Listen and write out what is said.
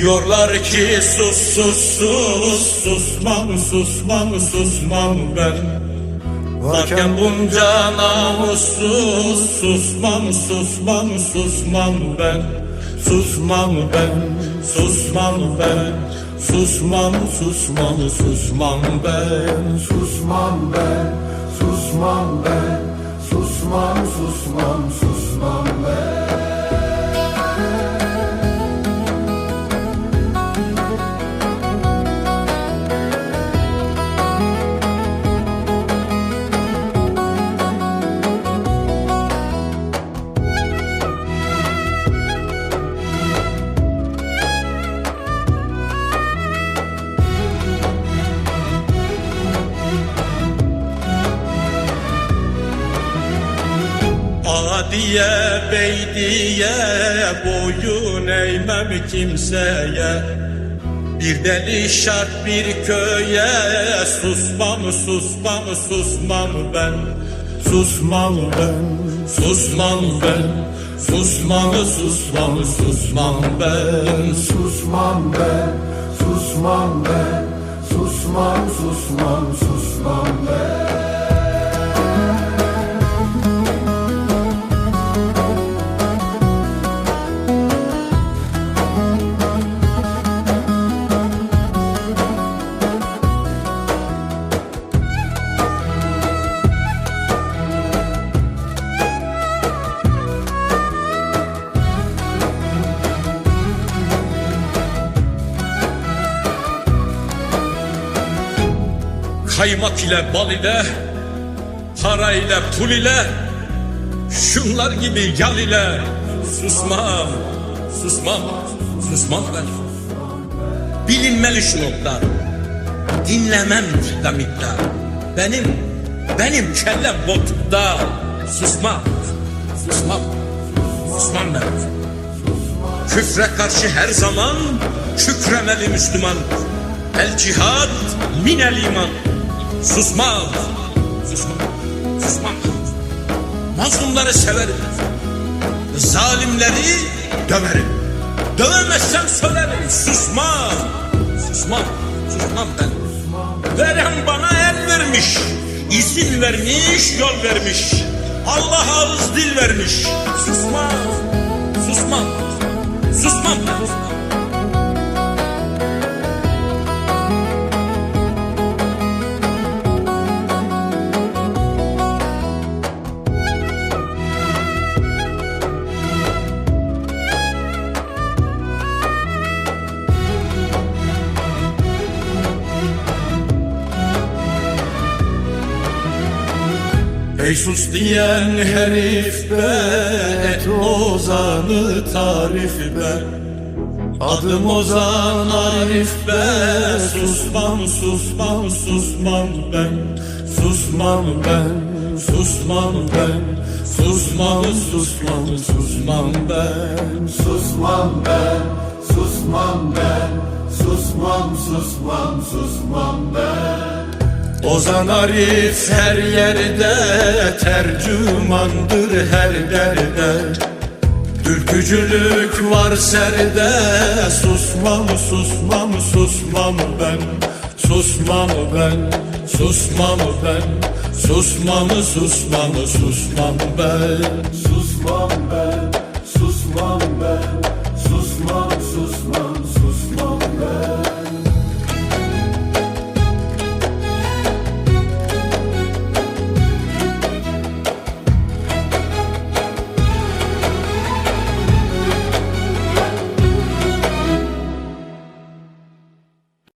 Diyorlar ki sus sus sus susmam susmam susmam ben. Varken bunca namussuz susmam susmam susmam ben. Susmam ben susmam ben Susmam susmam susmam ben. Susmam ben, susmam ben, susmam susmam susmam Adiye beydiye boyun eğmem kimseye. Bir deli şart bir köye Susmam susmam susmam ben. Susmam ben Susmam ben. Susmam susmam susmam ben. Susmam ben, susmam ben, susmam susmam susmam ben. Kaymak ile bal ile Para ile pul ile Şunlar gibi yal ile. Susmam Susmam Susmam ben. Bilinmeli şu nokta. Dinlemem dikdamikta Benim Benim kellem botukta Susmam Susmam Susmam ben. Küfre karşı her zaman Şükremeli Müslüman. El cihad minel iman Susmam. Susmam. Susmam. Mazlumları severim. Zalimleri döverim. Dövemezsem söylerim. Susmam. Susmam. Susmam ben. Veren bana el vermiş. İzin vermiş yol vermiş. Allah ağız dil vermiş. Susmam Ey sus diyen herif be Et ozanı tarif be. Adım Ozan Arif be Susmam susmam susmam ben. Susmam ben Susmam ben. Susmam susmam susmam ben. Susmam ben, susmam ben, susmam susmam susmam ben. Ozan Arif her yerde tercümandır her derde. Ülkücülük var serde Susmam susmam susmam ben. Susmam ben Susmam ben. Susmam susmam susmam ben. Susmam ben.